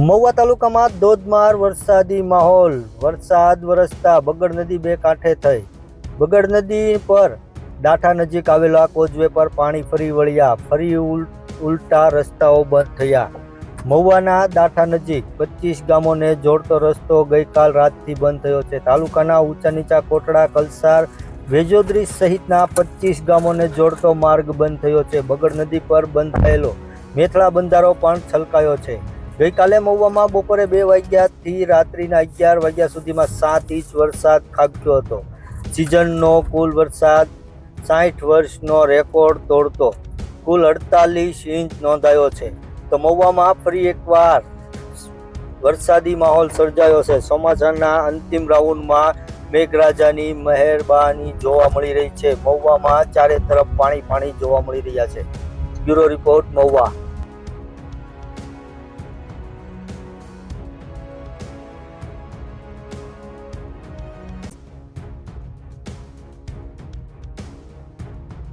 મહુવા તાલુકામાં ધોધમાર વરસાદી માહોલ. વરસાદ વરસતા બગડ નદી બે કાંઠે થઈ. બગડ નદી પર ડાઠા નજીક આવેલા કોઝવે પર પાણી ફરી વળ્યા. ફરી ઉલ- ઉલટા રસ્તાઓ બંધ થયા. મહુવાના દાઠા નજીક પચીસ ગામોને જોડતો રસ્તો ગઈકાલ રાતથી બંધ થયો છે. તાલુકાના ઊંચા નીચા કોટડા, કલસાર, વેજોદરી સહિતના પચીસ ગામોને જોડતો માર્ગ બંધ થયો છે. બગડ નદી પર બંધ થયેલો મેથળા બંધારો પણ છલકાયો છે. ગઈકાલે મહુવામાં બપોરે બે વાગ્યાથી રાત્રિના અગિયાર વાગ્યા સુધીમાં સાત ઇંચ વરસાદ ખાબક્યો હતો. સિઝનનો કુલ વરસાદ સાઠ વર્ષનો રેકોર્ડ તોડતો કુલ અડતાલીસ ઇંચ નોંધાયો છે. તો મહુવામાં ફરી એકવાર વરસાદી માહોલ સર્જાયો છે. ચોમાસાના અંતિમ રાઉન્ડમાં મેઘરાજાની મહેરબાની જોવા મળી રહી છે. મહુવામાં ચારે તરફ પાણી પાણી જોવા મળી રહ્યા છે. Bureau report Mahuva.